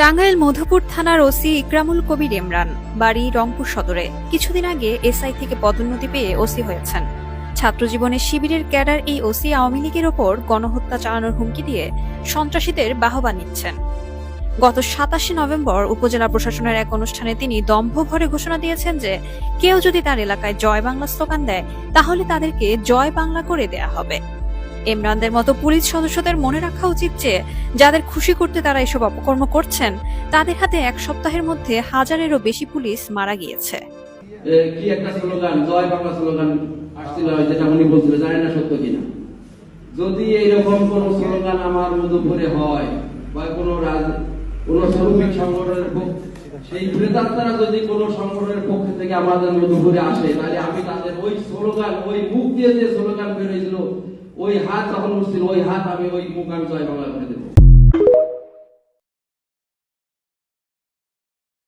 টাঙ্গাইল মধুপুর থানার ওসি ইকরামুল কবির ইমরান, বাড়ি রংপুর সদরে। কিছুদিন আগে এসআই থেকে পদোন্নতি পেয়ে ওসি হয়েছেন। ছাত্রজীবনে শিবিরের ক্যাডার এই ওসি আওয়ামী লীগের ওপর গণহত্যা চালানোর হুমকি দিয়ে সন্ত্রাসীদের বাহবা নিচ্ছেন। গত সাতাশে নভেম্বর উপজেলা প্রশাসনের এক অনুষ্ঠানে তিনি দম্ভ ভরে ঘোষণা দিয়েছেন যে, কেউ যদি তার এলাকায় জয় বাংলা স্লোগান দেয়, তাহলে তাদেরকে জয় বাংলা করে দেয়া হবে। ইমরানদের মতো পুলিশ সদস্যদের মনে রাখা উচিত যে, যাদের খুশি করতে তারা এসব অপকর্ম করছেন, তাদের হাতে এক সপ্তাহের মধ্যে হাজারেরও বেশি পুলিশ মারা গিয়েছে। কি একটা স্লোগান, জয় বাংলা স্লোগান আসছিল, যেটা উনি বলছিল, জানেন না সত্য কিনা? যদি এইরকম কোন স্লোগান আমার হয়, বা কোন শ্রমিক সংগঠনের সেই যদি কোন সংগঠনের পক্ষ থেকে আমাদের আসে, তাহলে আমি তাদের ওই স্লোগান, ওই মুখ দিয়ে যে স্লোগান বেরোয়েছিল ওই হাত তখন উঠছিল ওই হাত আমি ওই মুখ আমি জয় বাংলা করে দেবো।